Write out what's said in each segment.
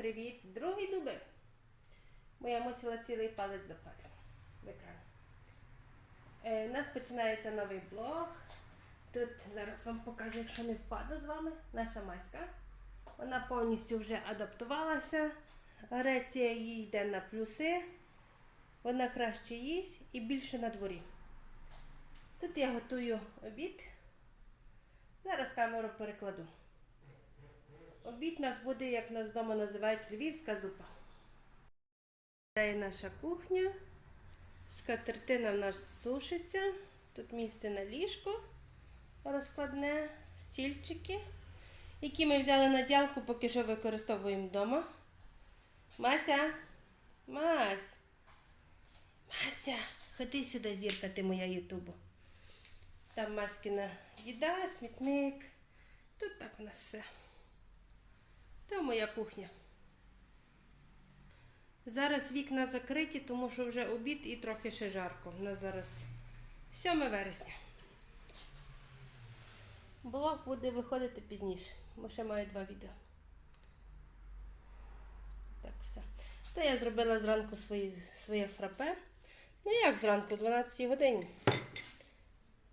привіт! Другий дубль. Бо я мусила цілий палець запати в екран. Е, у нас починається новий блог. Тут зараз вам покажу, якщо не впаду з вами, наша маська. Вона повністю вже адаптувалася. Греція їй йде на плюси. Вона краще їсть і більше на дворі. Тут я готую обід. Зараз камеру перекладу. Обід нас буде, як нас вдома називають, львівська зупа. Це наша кухня. Скатертина в нас сушиться. Тут місце на ліжко розкладне, стільчики, які ми взяли на ділку, поки що використовуємо вдома. Мася, Мась. Мася, ходи сюди, зірка, ти моя ютубу. Там Маскіна їда, смітник. Тут так у нас все. Це моя кухня. Зараз вікна закриті, тому що вже обід і трохи ще жарко. У нас зараз 7 вересня. Блог буде виходити пізніше, бо ще маю два відео. Так, все. То я зробила зранку свої, своє фрапе. Ну як зранку, 12 годині.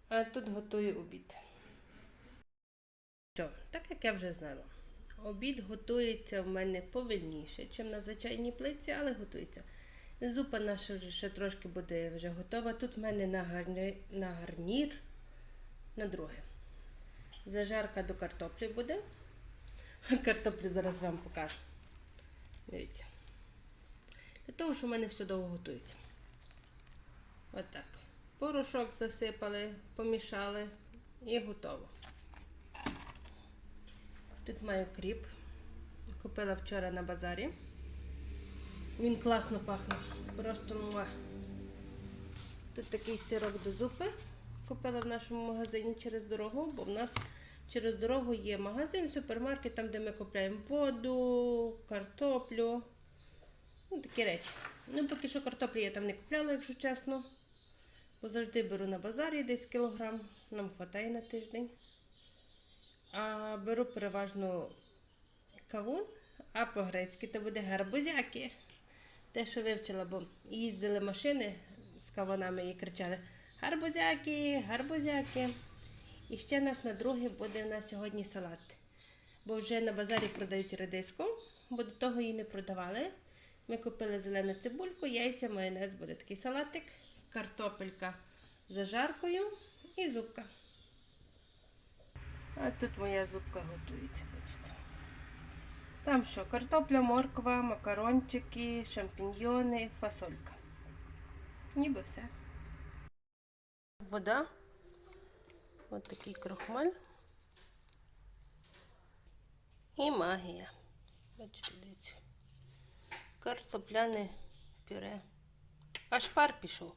А тут готую обід. Що, так як я вже знала. Обід готується в мене повільніше, ніж на звичайній плиці, але готується. Зупа наша вже ще трошки буде вже готова. Тут в мене на, гарні... на гарнір на друге. Зажарка до картоплі буде. Картоплю зараз вам покажу. Дивіться. Для того, що в мене все довго готується. Отак. Порошок засипали, помішали і готово. Тут маю кріп. Купила вчора на базарі. Він класно пахне. Просто муа. Тут такий сирок до зупи. Купила в нашому магазині через дорогу, бо в нас через дорогу є магазин, супермаркет, там, де ми купляємо воду, картоплю. Ну, такі речі. Ну, поки що картоплі я там не купляла, якщо чесно. Бо завжди беру на базарі десь кілограм. Нам вистачає на тиждень. Беру переважно кавун, а по-грецьки це буде гарбузяки. Те, що вивчила, бо їздили машини з кавунами і кричали Гарбузяки, гарбузяки. І ще нас на друге буде у нас сьогодні салат. Бо вже на базарі продають редиску, бо до того її не продавали. Ми купили зелену цибульку, яйця, майонез, буде такий салатик, картопелька з зажаркою і зубка. А тут моя зубка готується, бачите. Там що? Картопля, морква, макарончики, шампіньйони, фасолька. Ніби все. Вода. Ось такий крохмаль. І магія. Бачите, дивіться. Картопляне пюре. Аж пар пішов.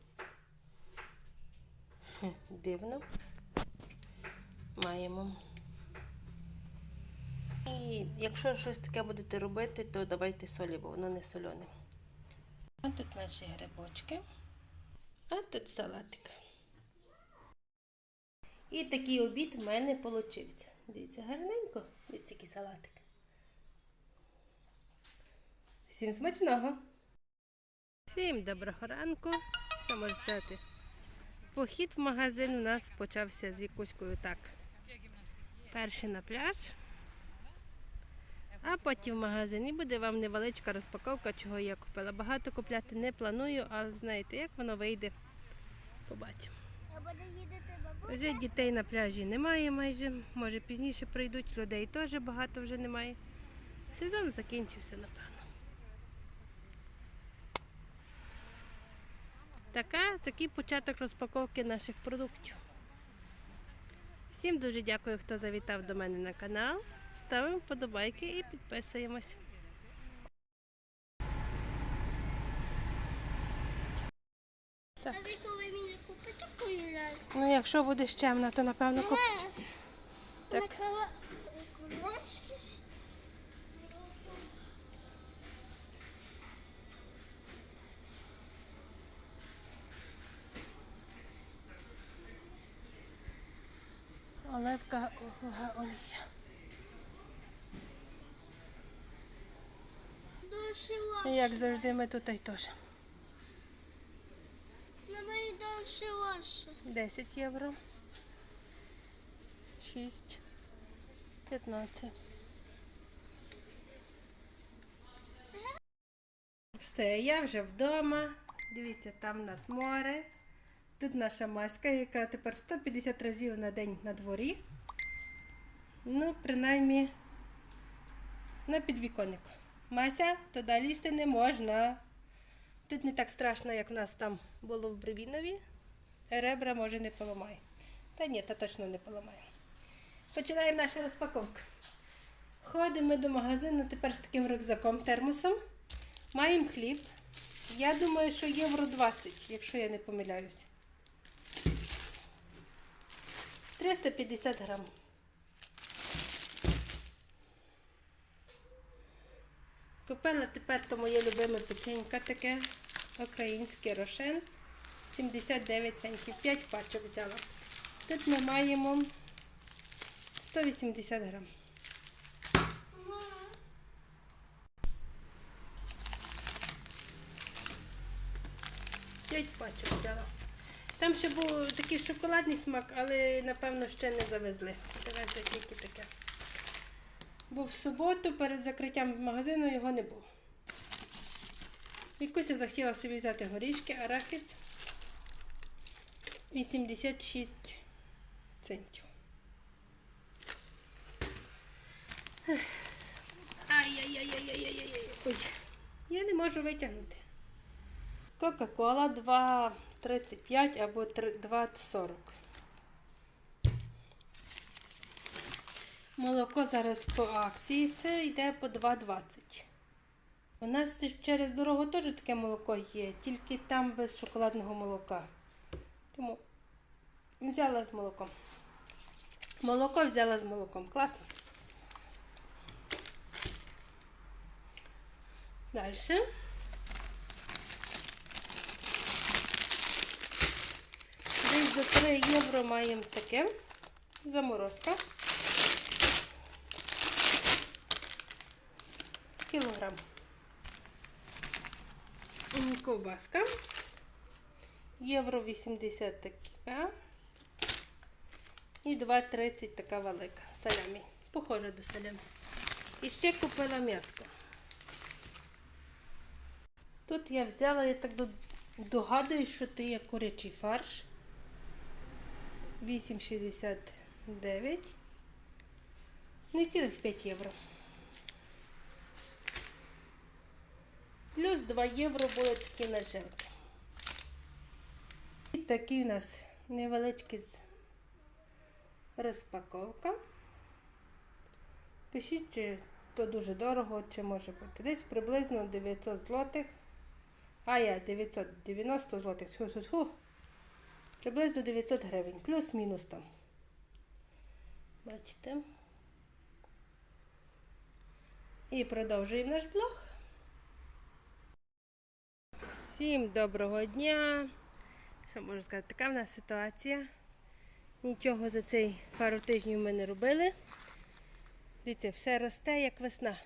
Дивно. Маємо. І якщо щось таке будете робити, то давайте солі, бо воно не солене. А тут наші грибочки. А тут салатик. І такий обід в мене получився. Дивіться, гарненько. Дивіться, який салатик. Всім смачного! Всім доброго ранку. Що можу сказати? Похід в магазин у нас почався з Вікуською так. Перший на пляж, а потім в магазин. І буде вам невеличка розпаковка, чого я купила. Багато купляти не планую, але знаєте, як воно вийде, побачимо. Вже дітей на пляжі немає майже. Може пізніше прийдуть, людей теж багато вже немає. Сезон закінчився, напевно. Така, такий початок розпаковки наших продуктів. Всім дуже дякую, хто завітав до мене на канал. Ставимо вподобайки і підписуємось. Так. А ви коли мені купите таку? Ну, якщо буде щемно, то напевно купить. Так. Кава... Кулачки ж? Оливка олія. Як завжди, ми тут і теж. На мені довше лоше. 10 євро. 6. 15. Все, я вже вдома. Дивіться, там у нас море. Тут наша маська, яка тепер 150 разів на день на дворі. Ну, принаймні, на підвіконнику. Мася, туди лізти не можна. Тут не так страшно, як в нас там було в Бревінові. Ребра може не поламає. Та ні, та точно не поламає. Починаємо нашу розпаковку. Ходимо до магазину тепер з таким рюкзаком термосом. Маємо хліб. Я думаю, що євро 20, якщо я не помиляюся. 350 грам. Купила тепер то моє любиме печенька таке, українське рошен. 79 центів. 5 пачок взяла. Тут ми маємо 180 грам. П'ять пачок взяла. Там ще був такий шоколадний смак, але напевно ще не завезли. Завезли тільки таке. Був в суботу перед закриттям магазину, його не було. Вікуся захотіла собі взяти горішки, арахіс 86 центів. Ай-яй-яй-яй-яй-яй-яй. Ой, я не можу витягнути. Кока-кола 2,35 або 2,40. Молоко зараз по акції, це йде по 2,20. У нас через дорогу теж таке молоко є, тільки там без шоколадного молока. Тому взяла з молоком. Молоко взяла з молоком. Класно. Далі. Десь за 3 євро маємо таке. Заморозка. Кілограм. Ковбаска. Євро 80 така. І 2,30 така велика. Салямі. Похоже до салямі. І ще купила м'яско. Тут я взяла, я так до- догадуюсь, що це є курячий фарш. 8,69. Не цілих 5 євро. Плюс 2 євро були такі нажилки. І такий у нас невеличкий розпаковка. Пишіть, чи то дуже дорого, чи може бути. Десь приблизно 900 злотих. А я 990 злотих. Фу-фу-фу. Приблизно 900 гривень. Плюс-мінус там. Бачите? І продовжуємо наш блог. Всім доброго дня. Що можу сказати? Така в нас ситуація. Нічого за цей пару тижнів ми не робили. Дивіться, все росте, як весна.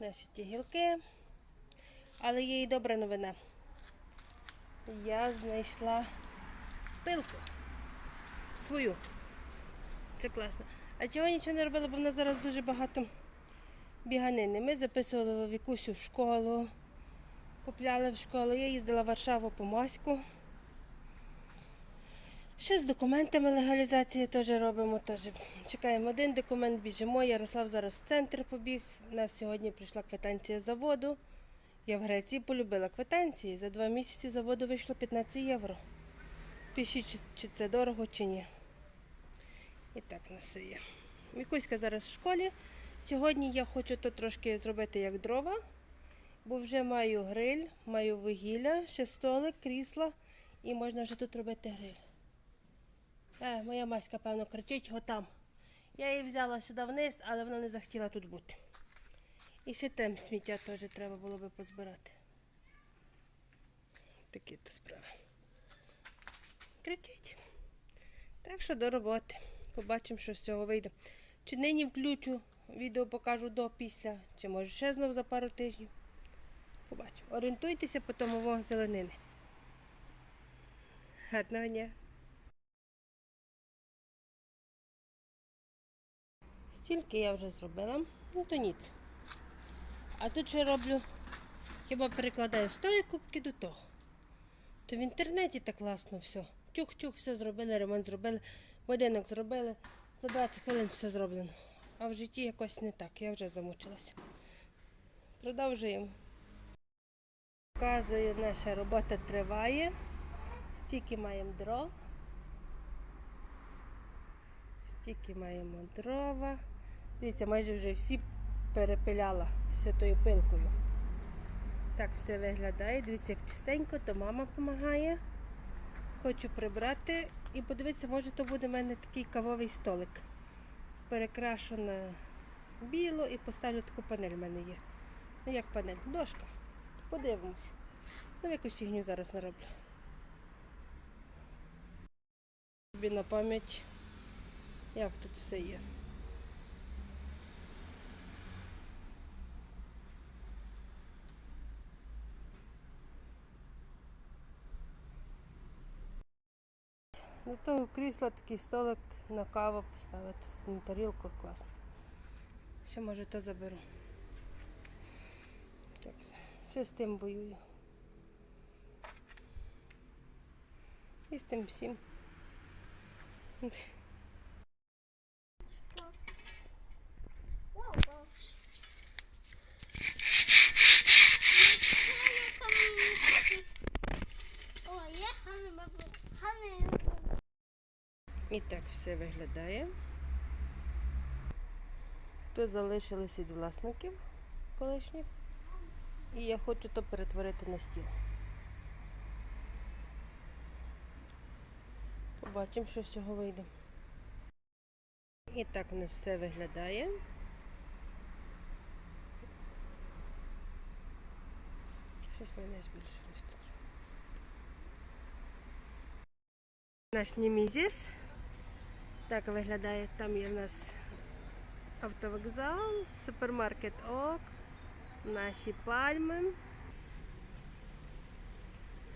Наші ті гілки. Але є і добра новина. Я знайшла пилку. Свою. Це класно. А чого нічого не робила, бо в нас зараз дуже багато біганини. Ми записували Вікусю в школу, купляли в школу. Я їздила в Варшаву по Маську. Ще з документами легалізації теж робимо. Теж. Чекаємо один документ, біжимо. Ярослав зараз в центр побіг. У нас сьогодні прийшла квитанція заводу. Я в Греції полюбила квитанції. За два місяці заводу вийшло 15 євро. Пишіть, чи, це дорого, чи ні. І так у нас все є. Мікуська зараз в школі. Сьогодні я хочу то трошки зробити як дрова, бо вже маю гриль, маю вугілля, ще столик, крісло і можна вже тут робити гриль. Е, моя маська, певно, кричить отам. Я її взяла сюди вниз, але вона не захотіла тут бути. І ще там сміття теж треба було би позбирати. Такі то справи. Кричить. Так що до роботи. Побачимо, що з цього вийде. Чи нині включу відео покажу до після, чи може ще знов за пару тижнів. Побачимо. Орієнтуйтеся по тому зеленини. Гарного дня. Стільки я вже зробила, ну то ніц. А тут що роблю? Хіба перекладаю з кубки до того. То в інтернеті так класно все. Чух-чух, все зробили, ремонт зробили, будинок зробили. За 20 хвилин все зроблено. А в житті якось не так, я вже замучилася. Продовжуємо. Показую, наша робота триває. Стільки маємо дров. Стільки маємо дрова. Дивіться, майже вже всі перепиляла святою пилкою. Так все виглядає. Дивіться, як чистенько, то мама допомагає. Хочу прибрати і подивитися, може, то буде в мене такий кавовий столик. Перекрашу на біло і поставлю таку панель в мене є. Ну як панель? Дошка. Подивимось. Ну, якусь фігню зараз нароблю. Тобі на пам'ять, як тут все є. До того крісла такий столик на каву поставити на тарілку класно. Ще може то заберу. Так, ще з тим воюю. І з тим всім. І так все виглядає. Тут залишились від власників колишніх. І я хочу то перетворити на стіл. Побачимо, що з цього вийде. І так у нас все виглядає. Щось мене збільшилось тут. Наш Німізіс. Так виглядає. Там є в нас автовокзал, супермаркет ОК, наші пальми,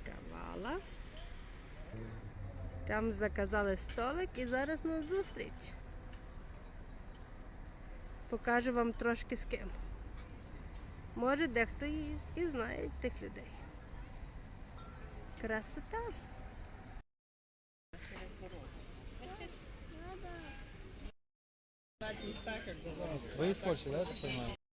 кавала. Там заказали столик і зараз на зустріч. Покажу вам трошки з ким. Може, дехто і, знає тих людей. Красота. Вы из Польши, да, я понимаю?